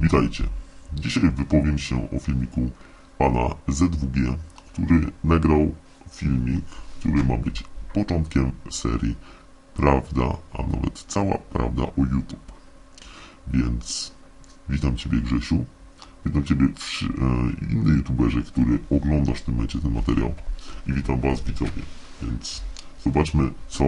Witajcie. Dzisiaj wypowiem się o filmiku pana ZWG, który nagrał filmik, który ma być początkiem serii Prawda, a nawet cała prawda o YouTube. Więc witam Ciebie Grzesiu. Witam Ciebie wszy- e, inny youtuberze, który oglądasz w tym momencie ten materiał. I witam Was widzowie. Więc zobaczmy, co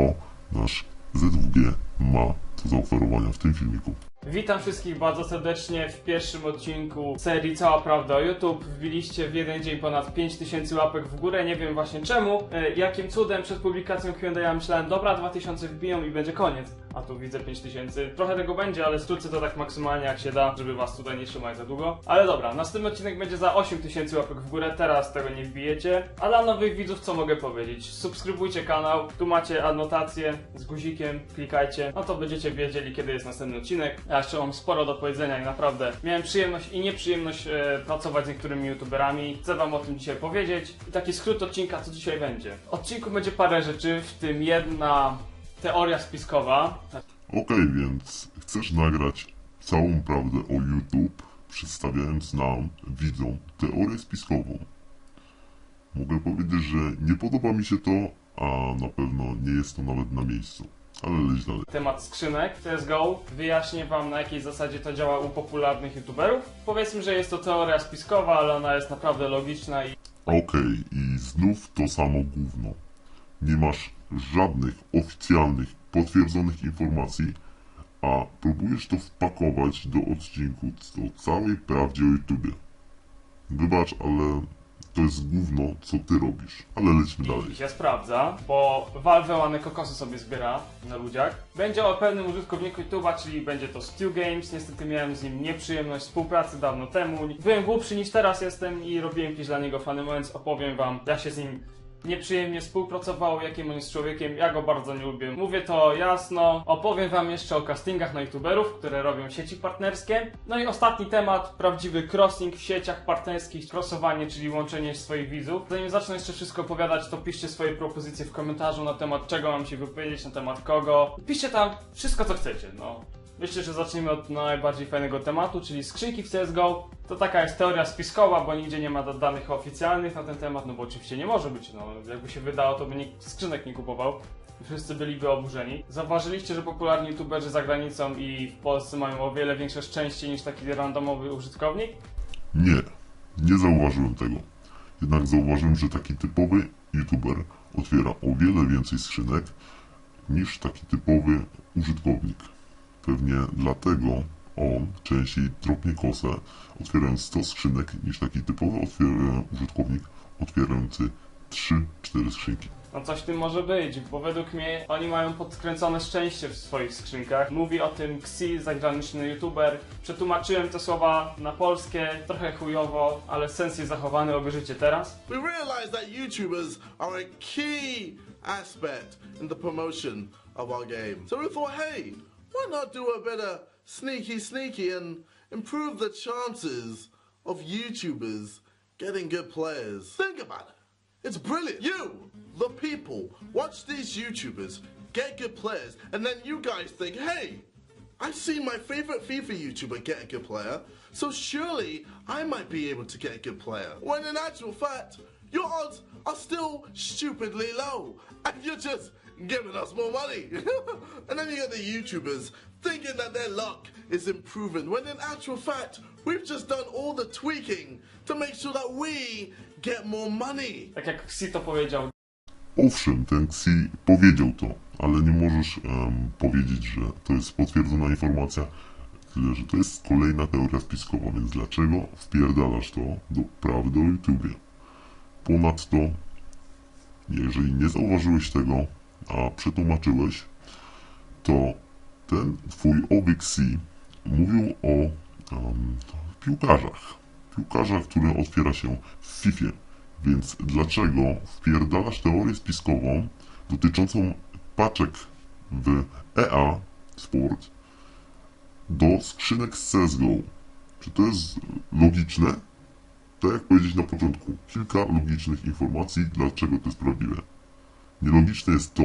nasz ZWG ma do zaoferowania w tym filmiku. Witam wszystkich bardzo serdecznie w pierwszym odcinku serii Cała Prawda o YouTube. Wbiliście w jeden dzień ponad 5000 łapek w górę, nie wiem właśnie czemu. E, jakim cudem przed publikacją Q&A myślałem, dobra, 2000 wbiją i będzie koniec. A tu widzę 5000. Trochę tego będzie, ale skrócę to tak maksymalnie jak się da, żeby was tutaj nie trzymać za długo. Ale dobra, następny odcinek będzie za 8000 łapek w górę, teraz tego nie wbijecie. A dla nowych widzów co mogę powiedzieć? Subskrybujcie kanał, tu macie anotację z guzikiem, klikajcie, no to będziecie wiedzieli kiedy jest następny odcinek. Ja jeszcze mam sporo do powiedzenia i naprawdę miałem przyjemność i nieprzyjemność e, pracować z niektórymi youtuberami. Chcę wam o tym dzisiaj powiedzieć. I taki skrót odcinka, co dzisiaj będzie. W odcinku będzie parę rzeczy, w tym jedna teoria spiskowa. Okej, więc chcesz nagrać całą prawdę o YouTube, przedstawiając nam, widzom, teorię spiskową. Mogę powiedzieć, że nie podoba mi się to, a na pewno nie jest to nawet na miejscu. Ale leć dalej. temat skrzynek CSGO. Wyjaśnię wam na jakiej zasadzie to działa u popularnych youtuberów. Powiedzmy, że jest to teoria spiskowa, ale ona jest naprawdę logiczna i Okej, i znów to samo gówno. Nie masz żadnych oficjalnych, potwierdzonych informacji, a próbujesz to wpakować do odcinku o całej prawdzie o YouTubie. Wybacz, ale to jest gówno, co ty robisz. Ale lećmy dalej. i się sprawdza, bo Valve ładne kokosy sobie zbiera na ludziach. Będzie o pewnym użytkowniku YouTube'a, czyli będzie to Stu Games. Niestety miałem z nim nieprzyjemność współpracy dawno temu. Byłem głupszy niż teraz jestem i robiłem jakieś dla niego fany, więc opowiem wam, jak się z nim nieprzyjemnie współpracowało, jakim on jest człowiekiem, ja go bardzo nie lubię. Mówię to jasno. Opowiem wam jeszcze o castingach na youtuberów, które robią sieci partnerskie. No i ostatni temat, prawdziwy crossing w sieciach partnerskich, crossowanie, czyli łączenie swoich widzów. Zanim zacznę jeszcze wszystko opowiadać, to piszcie swoje propozycje w komentarzu na temat czego mam się wypowiedzieć, na temat kogo. Piszcie tam wszystko co chcecie, no. Myślę, że zaczniemy od najbardziej fajnego tematu, czyli skrzynki w CSGO. To taka jest teoria spiskowa, bo nigdzie nie ma da- danych oficjalnych na ten temat, no bo oczywiście nie może być, no jakby się wydało, to by nikt skrzynek nie kupował. Wszyscy byliby oburzeni. Zauważyliście, że popularni youtuberzy za granicą i w Polsce mają o wiele większe szczęście niż taki randomowy użytkownik? Nie, nie zauważyłem tego. Jednak zauważyłem, że taki typowy YouTuber otwiera o wiele więcej skrzynek niż taki typowy użytkownik. Pewnie dlatego on częściej tropnie kosę, otwierając 100 skrzynek, niż taki typowy otwier- użytkownik otwierający 3-4 skrzynki. No coś w tym może być, bo według mnie oni mają podkręcone szczęście w swoich skrzynkach. Mówi o tym Xi, zagraniczny youtuber. Przetłumaczyłem te słowa na polskie, trochę chujowo, ale sens jest zachowany, obejrzyjcie teraz. We realize that YouTubers are a key aspect in the promotion of our game. So we thought, hey, why not do a better sneaky sneaky and improve the chances of YouTubers getting good players? Think about it. It's brilliant. You, the people, watch these YouTubers get good players, and then you guys think, hey, I've seen my favorite FIFA YouTuber get a good player, so surely I might be able to get a good player. When in actual fact, your odds are still stupidly low, and you're just giving us more money. and then you get the YouTubers thinking that their luck is improving, when in actual fact, we've just done all the tweaking to make sure that we get more money. Tak jak Xi to powiedział, Owszem, ten Xi powiedział to, ale nie możesz em, powiedzieć, że to jest potwierdzona informacja, tyle że to jest kolejna teoria spiskowa, więc dlaczego wpierdalasz to do prawdy o YouTubie? Ponadto, jeżeli nie zauważyłeś tego, a przetłumaczyłeś, to ten twój obieg Xi mówił o em, piłkarzach. Piłkarzach, który otwiera się w FIFA. Więc dlaczego wpierdalasz teorię spiskową dotyczącą paczek w EA Sport do skrzynek z CSGO? Czy to jest logiczne? Tak jak powiedzieć na początku, kilka logicznych informacji, dlaczego to jest prawdziwe. Nielogiczne jest to,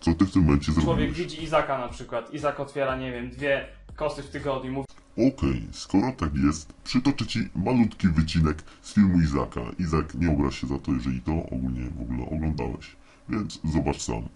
co ty w tym momencie człowiek zrobiłeś. widzi Izaka na przykład. Izak otwiera, nie wiem, dwie kosy w tygodniu. Mówi, Okej, skoro tak jest, przytoczę ci malutki wycinek z filmu Izaka. Izak, nie obraź się za to, jeżeli to ogólnie w ogóle oglądałeś. Więc zobacz sam.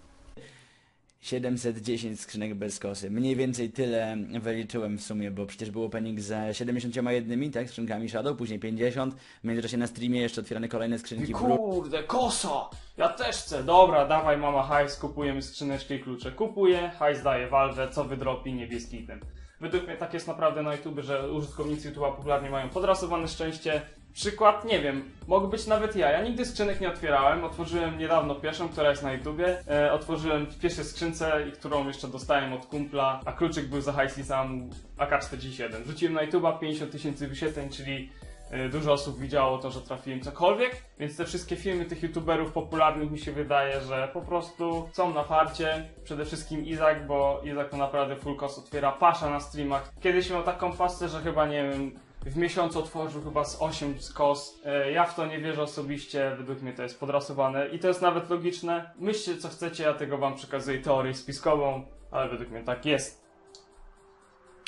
710 skrzynek bez kosy. Mniej więcej tyle wyliczyłem w sumie, bo przecież był opening ze 71, tak, skrzynkami Shadow, później 50. W międzyczasie na streamie jeszcze otwierane kolejne skrzynki Kurde, kosa! Ja też chcę. Dobra, dawaj mama hajs, kupujemy skrzyneczkę i klucze. Kupuję, hajs daje Valve, co wydropi niebieski item. Według mnie tak jest naprawdę na YouTube, że użytkownicy YouTube'a popularnie mają podrasowane szczęście. Przykład, nie wiem, mogę być nawet ja. Ja nigdy skrzynek nie otwierałem. Otworzyłem niedawno pierwszą, która jest na YouTubie. E, otworzyłem w pierwszej skrzynce, i którą jeszcze dostałem od kumpla, a kluczyk był za hajs i sam AK-47. Rzuciłem na YouTube'a 50 tysięcy wyświetleń, czyli e, dużo osób widziało to, że trafiłem cokolwiek, więc te wszystkie filmy tych youtuberów popularnych mi się wydaje, że po prostu są na farcie. Przede wszystkim Izak, bo Izak to naprawdę full cost otwiera pasza na streamach. Kiedyś miał taką pasę, że chyba nie wiem, w miesiącu otworzył chyba z 8 kos. E, Ja w to nie wierzę osobiście, według mnie to jest podrasowane i to jest nawet logiczne. Myślcie co chcecie, ja tego wam przekazuję teorię spiskową, ale według mnie tak jest.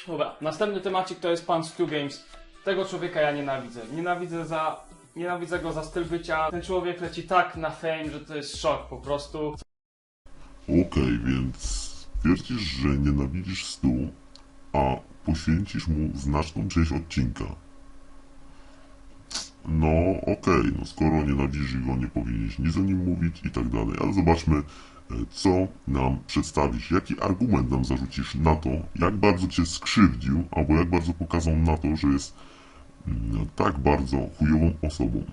Dobra, następny temacik to jest pan Stu Games. Tego człowieka ja nienawidzę. Nienawidzę za. Nienawidzę go za styl bycia. Ten człowiek leci tak na fame, że to jest szok po prostu. Okej, więc twierdzisz, że nienawidzisz stu, a poświęcisz mu znaczną część odcinka. No, okej, no skoro nienawidzisz go, nie powinieneś nic o nim mówić i tak dalej, ale zobaczmy, e, co nam przedstawisz, jaki argument nam zarzucisz na to, jak bardzo cię skrzywdził, albo jak bardzo pokazał na to, że jest mm, tak bardzo chujową osobą.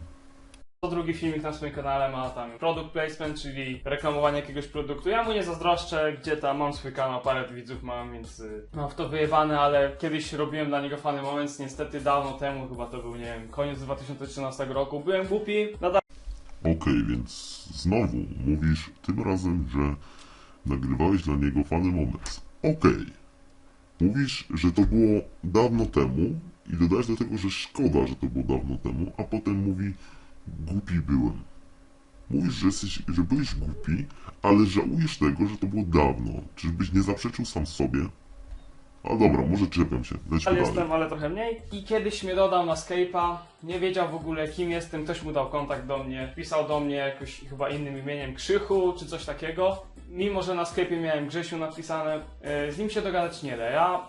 Co drugi filmik na swoim kanale ma tam product placement, czyli reklamowanie jakiegoś produktu. Ja mu nie zazdroszczę, gdzie tam mam swój kanał, parę widzów mam, więc y, mam w to wyjebane, ale kiedyś robiłem dla niego fany moment, niestety dawno temu, chyba to był, nie wiem, koniec 2013 roku. Byłem głupi, nadal Okej, więc znowu mówisz tym razem, że nagrywałeś dla niego fany moment. Okej. Mówisz, że to było dawno temu i dodajesz do tego, że szkoda, że to było dawno temu, a potem mówi głupi byłem. Mówisz, że, jesteś, że byłeś głupi, ale żałujesz tego, że to było dawno. Czyżbyś nie zaprzeczył sam sobie? A dobra, może czepiam się. Lećmy dalej. jestem, ale trochę mniej. I kiedyś mnie dodał na Skype'a, nie wiedział w ogóle kim jestem, ktoś mu dał kontakt do mnie, pisał do mnie jakoś chyba innym imieniem Krzychu, czy coś takiego. Mimo, że na Skype'ie miałem Grzesiu napisane, y, z nim się dogadać nie da. Ja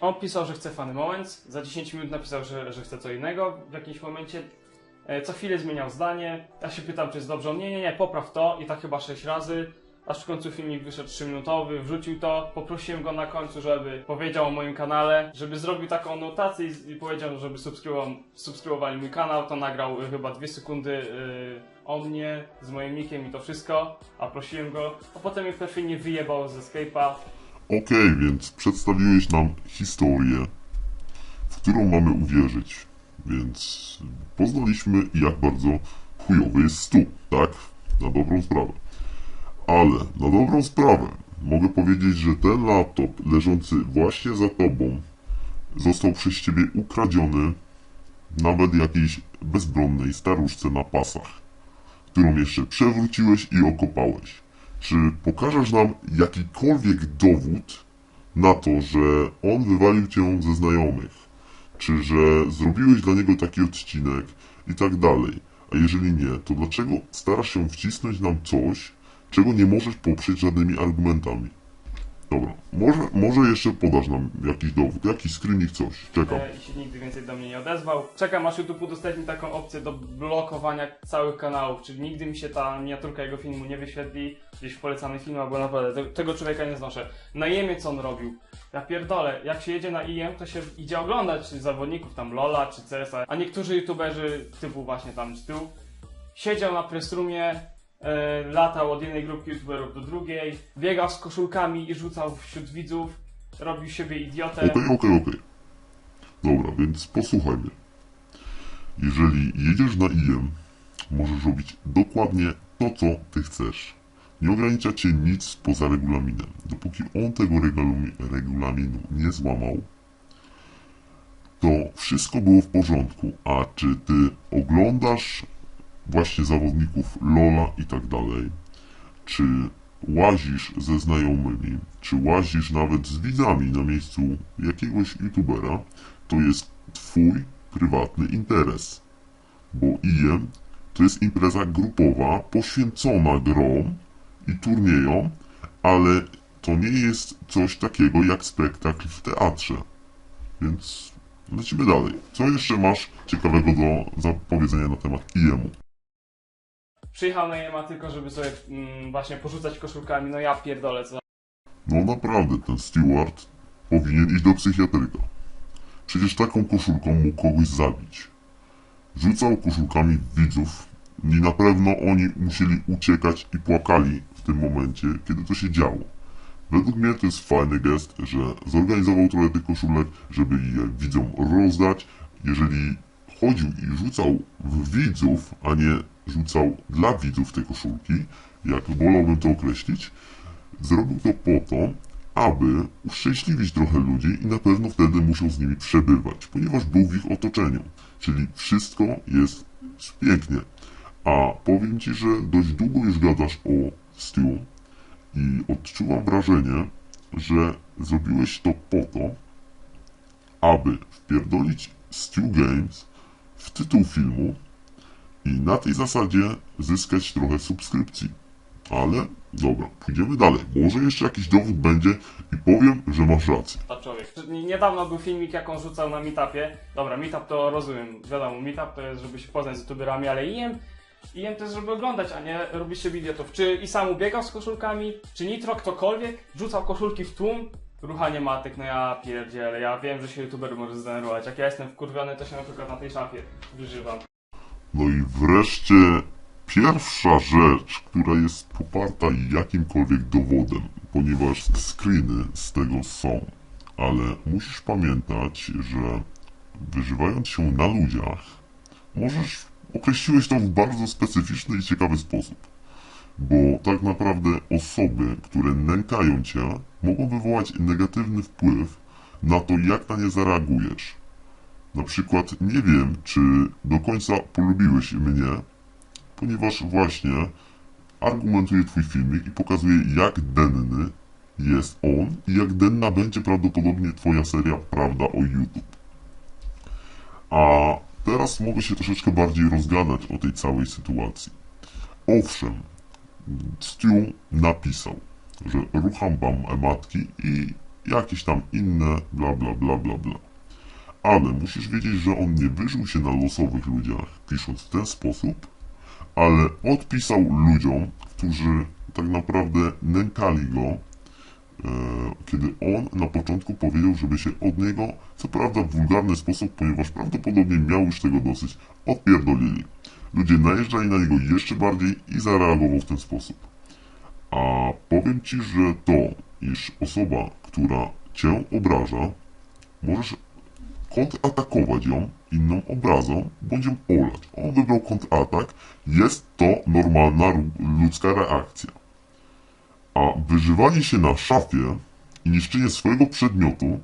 On pisał, że chce Funny Moments, za 10 minut napisał, że, że chce co innego w jakimś momencie. E, Co chwilę zmieniał zdanie. Ja się pytam, czy jest dobrze. Nie, nie, nie, popraw to i tak chyba 6 razy. Aż w końcu filmik wyszedł 3-minutowy, wrzucił to. Poprosiłem go na końcu, żeby powiedział o moim kanale, żeby zrobił taką notację i, powiedział, żeby subskrybowali mój kanał. To nagrał y, chyba 2 sekundy y, o mnie, z moim nickiem i to wszystko. A prosiłem go, a potem mnie perfidnie wyjebał ze Skype'a. Okej, więc przedstawiłeś nam historię, w którą mamy uwierzyć. Więc poznaliśmy, jak bardzo chujowy jest stół, tak? Na dobrą sprawę. Ale na dobrą sprawę mogę powiedzieć, że ten laptop leżący właśnie za tobą został przez ciebie ukradziony nawet jakiejś bezbronnej staruszce na pasach, którą jeszcze przewróciłeś i okopałeś. Czy pokażesz nam jakikolwiek dowód na to, że on wywalił cię ze znajomych? Czy że zrobiłeś dla niego taki odcinek i tak dalej? A jeżeli nie, to dlaczego starasz się wcisnąć nam coś, czego nie możesz poprzeć żadnymi argumentami? Dobra, może, może jeszcze podasz nam jakiś dowód, jakiś screenik, coś. Czekam. e, i się nigdy więcej do mnie nie odezwał. Czekam aż YouTube udostępni taką opcję do blokowania całych kanałów, czyli nigdy mi się ta miniaturka jego filmu nie wyświetli gdzieś w polecanych filmach, bo naprawdę te, tego człowieka nie znoszę. Na IEM-ie co on robił? Ja pierdolę, jak się jedzie na IEM, to się idzie oglądać zawodników tam Lola czy CS-a, a niektórzy youtuberzy typu właśnie tam Stu siedział na pressroomie, e, latał od jednej grupki youtuberów do drugiej, biegał z koszulkami i rzucał wśród widzów, robił siebie idiotę. Okej, okej, okej. Dobra, więc posłuchaj mnie. Jeżeli jedziesz na IM, możesz robić dokładnie to, co ty chcesz. Nie ogranicza cię nic poza regulaminem. Dopóki on tego regulami- regulaminu nie złamał, to wszystko było w porządku. A czy ty oglądasz właśnie zawodników Lola i tak dalej, czy łazisz ze znajomymi, czy łazisz nawet z widzami na miejscu jakiegoś youtubera, to jest twój prywatny interes. Bo IM to jest impreza grupowa poświęcona grom i turniejom, ale to nie jest coś takiego jak spektakl w teatrze. Więc lecimy dalej. Co jeszcze masz ciekawego do zapowiedzenia na temat IM-u? Przyjechał na Jema tylko, żeby sobie mm, właśnie porzucać koszulkami, no ja pierdolę, co No naprawdę, ten steward powinien iść do psychiatryka. Przecież taką koszulką mógł kogoś zabić. Rzucał koszulkami widzów i na pewno oni musieli uciekać i płakali tym momencie, kiedy to się działo. Według mnie to jest fajny gest, że zorganizował trochę tych koszulek, żeby je widzom rozdać. Jeżeli chodził i rzucał w widzów, a nie rzucał dla widzów te koszulki, jak wolałbym to określić, Zrobił to po to, aby uszczęśliwić trochę ludzi i na pewno wtedy musiał z nimi przebywać, ponieważ był w ich otoczeniu. Czyli wszystko jest pięknie. A powiem Ci, że dość długo już gadasz o Stu i odczuwam wrażenie, że zrobiłeś to po to, aby wpierdolić Stu Games w tytuł filmu i na tej zasadzie zyskać trochę subskrypcji. Ale dobra, pójdziemy dalej. Może jeszcze jakiś dowód będzie i powiem, że masz rację. za człowiek. Niedawno był filmik, jak on rzucał na meetupie. Dobra, meetup to rozumiem, wiadomo, meetup to jest, żeby się poznać z youtuberami, ale IM, IM to jest, żeby oglądać, a nie robić sobie idiotów. Czy i sam ubiegał z koszulkami, czy Nitro, ktokolwiek wrzucał koszulki w tłum, ruchanie matek, no ja pierdzielę, ja wiem, że się youtuber może zdenerwować. Jak ja jestem wkurwiony, to się na przykład na tej szafie wyżywam. No i wreszcie pierwsza rzecz, która jest poparta jakimkolwiek dowodem, ponieważ screeny z tego są. Ale musisz pamiętać, że wyżywając się na ludziach, możesz określiłeś to w bardzo specyficzny i ciekawy sposób. Bo tak naprawdę osoby, które nękają cię, mogą wywołać negatywny wpływ na to, jak na nie zareagujesz. Na przykład nie wiem, czy do końca polubiłeś mnie, ponieważ właśnie argumentuje twój filmik i pokazuje, jak denny jest on i jak denna będzie prawdopodobnie twoja seria Prawda o YouTube. A teraz mogę się troszeczkę bardziej rozgadać o tej całej sytuacji. Owszem, Stu napisał, że rucham wam matki i jakieś tam inne bla bla bla bla bla. Ale musisz wiedzieć, że on nie wyżył się na losowych ludziach, pisząc w ten sposób, ale odpisał ludziom, którzy tak naprawdę nękali go, kiedy on na początku powiedział, żeby się od niego, co prawda w wulgarny sposób, ponieważ prawdopodobnie miał już tego dosyć, odpierdolili. Ludzie najeżdżali na niego jeszcze bardziej i zareagował w ten sposób. A powiem Ci, że to, iż osoba, która Cię obraża, możesz kontratakować ją inną obrazą, bądź ją olać. On wybrał kontratak, jest to normalna ludzka reakcja. A wyżywanie się na szafie i niszczenie swojego przedmiotu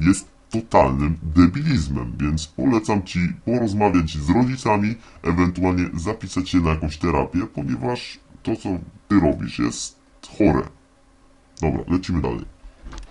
jest totalnym debilizmem, więc polecam Ci porozmawiać z rodzicami, ewentualnie zapisać się na jakąś terapię, ponieważ to, co Ty robisz, jest chore. Dobra, lecimy dalej.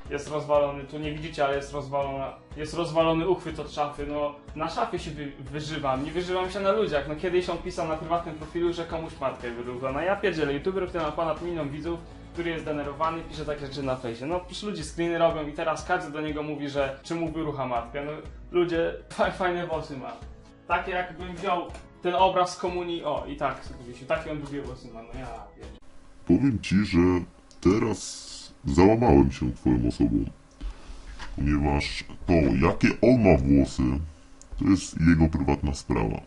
Jest rozwalony, tu nie widzicie, ale jest rozwalona, jest rozwalony uchwyt od szafy, no na szafie się wy, wyżywam, nie wyżywam się na ludziach, no kiedyś on pisał na prywatnym profilu, że komuś matkę wyrówna, no ja pierdzielę, youtuber, który ma ponad milion widzów, który jest denerwowany, pisze takie rzeczy na fejsie, no przecież ludzie screeny robią i teraz każdy do niego mówi, że czy mu wyrucha matkę, no ludzie, faj, fajne włosy ma, takie jakbym wziął ten obraz komunii, o i tak sobie wisił, takie on długie włosy ma, no ja pierdzielę. Powiem Ci, że teraz załamałem się Twoją osobą, ponieważ to, jakie on ma włosy, to jest jego prywatna sprawa.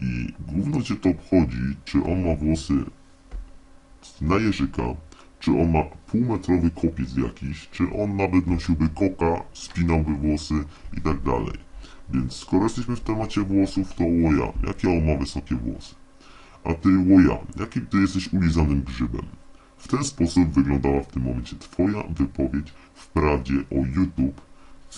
I gówno Cię to obchodzi, czy on ma włosy na jeżyka, czy on ma półmetrowy kopiec jakiś, czy on nawet nosiłby koka, spinałby włosy i tak dalej. Więc skoro jesteśmy w temacie włosów, to łoja, jakie on ma wysokie włosy. A ty łoja, jakim ty jesteś ulizanym grzybem. W ten sposób wyglądała w tym momencie Twoja wypowiedź w prawdzie o YouTube,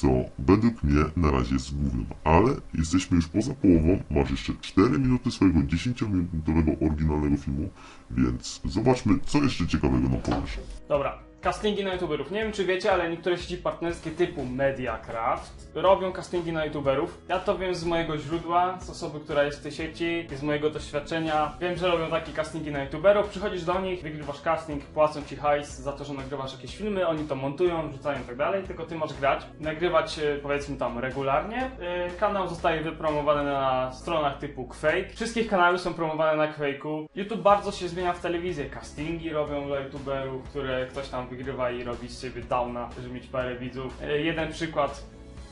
co według mnie na razie jest głównym, ale jesteśmy już poza połową, masz jeszcze 4 minuty swojego 10-minutowego oryginalnego filmu, więc zobaczmy, co jeszcze ciekawego nam powiesz. Dobra, castingi na youtuberów. Nie wiem czy wiecie, ale niektóre sieci partnerskie typu Mediacraft robią castingi na youtuberów. Ja to wiem z mojego źródła, z osoby, która jest w tej sieci, z mojego doświadczenia. Wiem, że robią takie castingi na youtuberów. Przychodzisz do nich, wygrywasz casting, płacą ci hajs za to, że nagrywasz jakieś filmy, oni to montują, wrzucają i tak dalej, tylko ty masz grać. Nagrywać e, powiedzmy tam regularnie. E, Kanał zostaje wypromowany na stronach typu Quake. Wszystkie kanały są promowane na Quake'u. YouTube bardzo się zmienia w telewizję. Castingi robią dla youtuberów, które ktoś tam wygrywa i robi z siebie downa, żeby mieć parę widzów. E, Jeden przykład.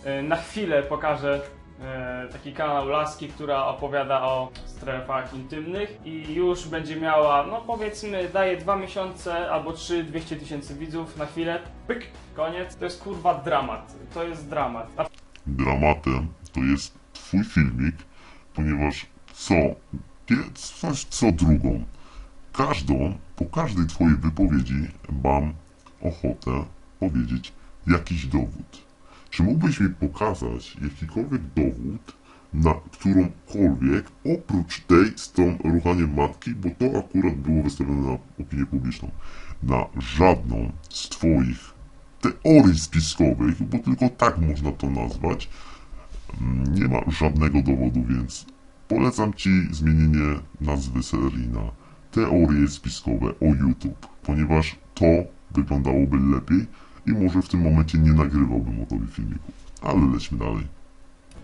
E, Na chwilę pokażę e, taki kanał Laski, która opowiada o strefach intymnych i już będzie miała, no powiedzmy, daje dwa miesiące albo trzy, 200 tysięcy widzów na chwilę. Pyk, koniec. To jest kurwa dramat. To jest dramat. A dramatem to jest twój filmik, ponieważ co, coś co drugą, każdą, po każdej twojej wypowiedzi mam ochotę powiedzieć jakiś dowód. Czy mógłbyś mi pokazać jakikolwiek dowód na którąkolwiek, oprócz tej z tą ruchaniem matki, bo to akurat było wystawione na opinię publiczną, na żadną z twoich teorii spiskowych, bo tylko tak można to nazwać, nie ma żadnego dowodu, więc polecam Ci zmienienie nazwy serii na teorie spiskowe o YouTube, ponieważ to wyglądałoby lepiej i może w tym momencie nie nagrywałbym o tobie filmiku. Ale lećmy dalej.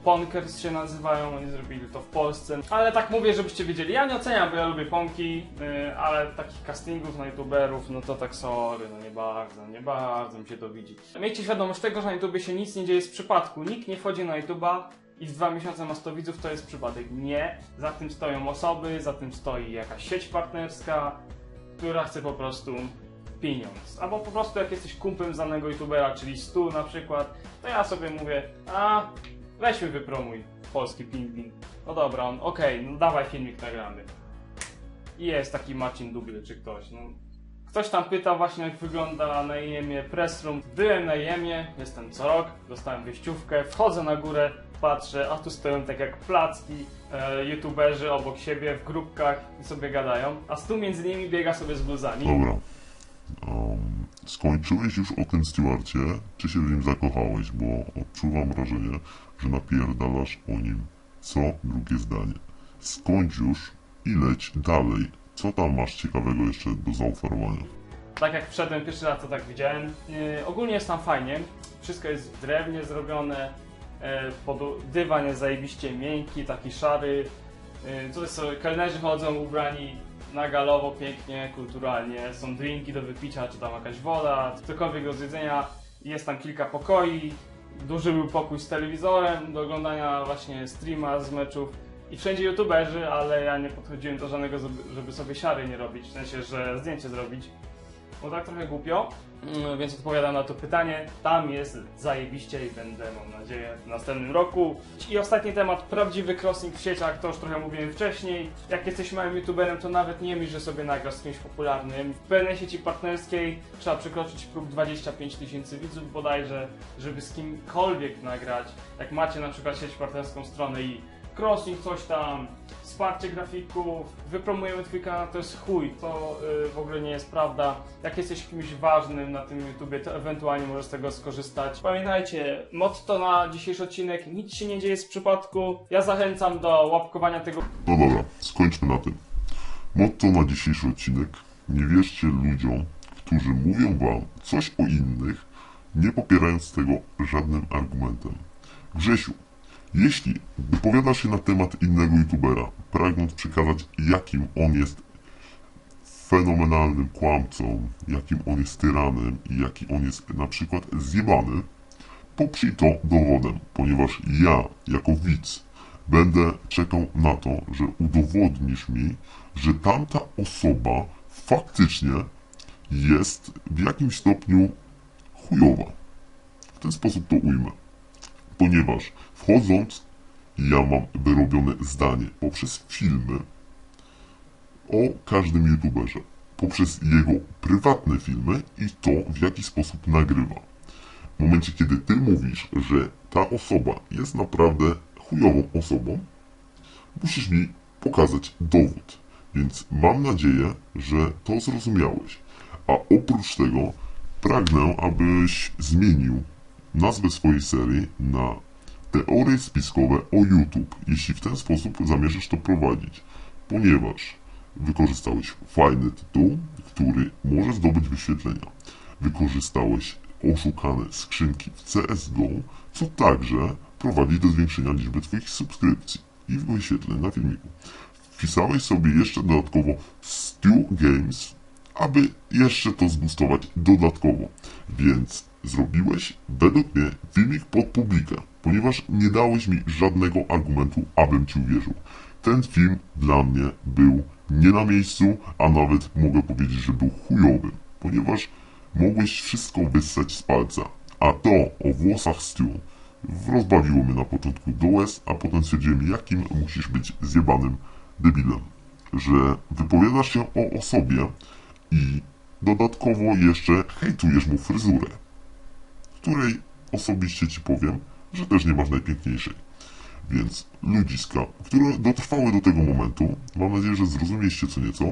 Ponkers się nazywają, oni zrobili to w Polsce. Ale tak mówię, żebyście wiedzieli. Ja nie oceniam, bo ja lubię ponki, yy, ale takich castingów na youtuberów, no to tak sorry, no nie bardzo, nie bardzo mi się to widzi. Miejcie świadomość tego, że na YouTubie się nic nie dzieje z przypadku. Nikt nie wchodzi na YouTuba i w dwa miesiące ma 100 widzów, to jest przypadek. Nie. Za tym stoją osoby, za tym stoi jakaś sieć partnerska, która chce po prostu pieniądz. Albo po prostu jak jesteś kumplem znanego youtubera, czyli Stu na przykład, to ja sobie mówię, a weźmy wypromuj polski pingwin. No dobra, on, okej, no dawaj filmik nagramy. I jest taki Marcin Dubly czy ktoś, no. Ktoś tam pyta właśnie jak wygląda na Jemie Press Room. Byłem na Jemie, jestem co rok, dostałem wyjściówkę, wchodzę na górę, patrzę, a tu stoją tak jak placki e, youtuberzy obok siebie w grupkach i sobie gadają, a Stu między nimi biega sobie z bluzami. Dobra. Um, skończyłeś już o tym Stewarcie, czy się w nim zakochałeś, bo odczuwam wrażenie, że napierdalasz o nim co drugie zdanie. Skończ już i leć dalej. Co tam masz ciekawego jeszcze do zaoferowania? Tak jak wszedłem pierwszy raz, to tak widziałem. Yy, ogólnie jest tam fajnie. Wszystko jest w drewnie zrobione. Yy, pod, dywan jest zajebiście miękki, taki szary. Yy, tutaj sobie kelnerzy chodzą ubrani na galowo, pięknie, kulturalnie. Są drinki do wypicia, czy tam jakaś woda, cokolwiek do zjedzenia. Jest tam kilka pokoi. Duży był pokój z telewizorem do oglądania właśnie streama z meczów. I wszędzie youtuberzy, ale ja nie podchodziłem do żadnego, żeby- sobie siary nie robić, w sensie, że zdjęcie zrobić. Bo tak trochę głupio, mm, więc odpowiadam na to pytanie. Tam jest zajebiście i będę, mam nadzieję, w następnym roku. I ostatni temat, prawdziwy crossing w sieciach, to już trochę mówiłem wcześniej. Jak jesteś małym youtuberem, to nawet nie myśl, że sobie nagrasz z kimś popularnym. W pewnej sieci partnerskiej trzeba przekroczyć próg 25 tysięcy widzów bodajże, żeby z kimkolwiek nagrać. Jak macie na przykład sieć partnerską stronę i crossing coś tam, wsparcie grafików, wypromujemy twój kanał, to jest chuj, to y, w ogóle nie jest prawda. Jak jesteś kimś ważnym na tym YouTubie, to ewentualnie możesz z tego skorzystać. Pamiętajcie, motto na dzisiejszy odcinek, nic się nie dzieje z przypadku. Ja zachęcam do łapkowania tego No dobra, skończmy na tym. Motto na dzisiejszy odcinek. Nie wierzcie ludziom, którzy mówią wam coś o innych, nie popierając tego żadnym argumentem. Grzesiu, jeśli wypowiadasz się na temat innego youtubera, pragnąc przekazać jakim on jest fenomenalnym kłamcą, jakim on jest tyranem i jaki on jest na przykład zjebany, poprzyj to dowodem, ponieważ ja, jako widz, będę czekał na to, że udowodnisz mi, że tamta osoba faktycznie jest w jakimś stopniu chujowa. W ten sposób to ujmę. Ponieważ wchodząc, ja mam wyrobione zdanie poprzez filmy o każdym youtuberze, poprzez jego prywatne filmy i to, w jaki sposób nagrywa. momencie, kiedy ty mówisz, że ta osoba jest naprawdę chujową osobą, musisz mi pokazać dowód. Więc mam nadzieję, że to zrozumiałeś. A oprócz tego pragnę, abyś zmienił nazwę swojej serii na teorie spiskowe o YouTube, jeśli w ten sposób zamierzasz to prowadzić, ponieważ wykorzystałeś fajny tytuł, który może zdobyć wyświetlenia. Wykorzystałeś oszukane skrzynki w CSGO, co także prowadzi do zwiększenia liczby Twoich subskrypcji i wyświetleń na filmiku. Wpisałeś sobie jeszcze dodatkowo Stu Games, aby jeszcze to zboostować dodatkowo. Więc zrobiłeś według mnie filmik pod publikę, ponieważ nie dałeś mi żadnego argumentu, abym ci uwierzył. Ten film dla mnie był nie na miejscu, a nawet mogę powiedzieć, że był chujowy, ponieważ mogłeś wszystko wyssać z palca. A to o włosach Stu rozbawiło mnie na początku do łez, a potem stwierdziłem, jakim musisz być zjebanym debilem, że wypowiadasz się o osobie i dodatkowo jeszcze hejtujesz mu fryzurę, której osobiście ci powiem, że też nie masz najpiękniejszej. Więc ludziska, które dotrwały do tego momentu, mam nadzieję, że zrozumieliście co nieco.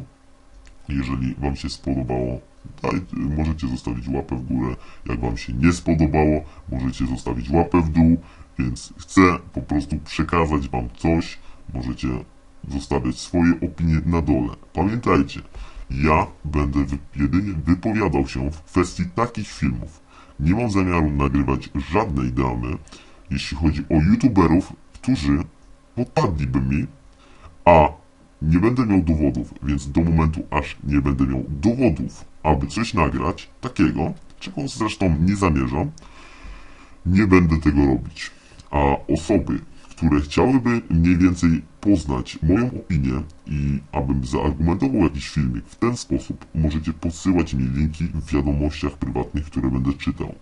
Jeżeli Wam się spodobało, daj, możecie zostawić łapę w górę. Jak Wam się nie spodobało, możecie zostawić łapę w dół. Więc chcę po prostu przekazać Wam coś. Możecie zostawiać swoje opinie na dole. Pamiętajcie, ja będę jedynie wypowiadał się w kwestii takich filmów. Nie mam zamiaru nagrywać żadnej damy, jeśli chodzi o youtuberów, którzy podpadliby mi, a nie będę miał dowodów, więc do momentu aż nie będę miał dowodów, aby coś nagrać takiego, czego zresztą nie zamierzam, nie będę tego robić. A osoby, które chciałyby mniej więcej poznać moją opinię i abym zaargumentował jakiś filmik w ten sposób, możecie podsyłać mi linki w wiadomościach prywatnych, które będę czytał.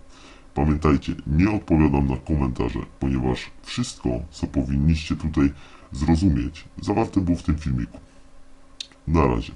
Pamiętajcie, nie odpowiadam na komentarze, ponieważ wszystko, co powinniście tutaj zrozumieć, zawarte było w tym filmiku. Na razie.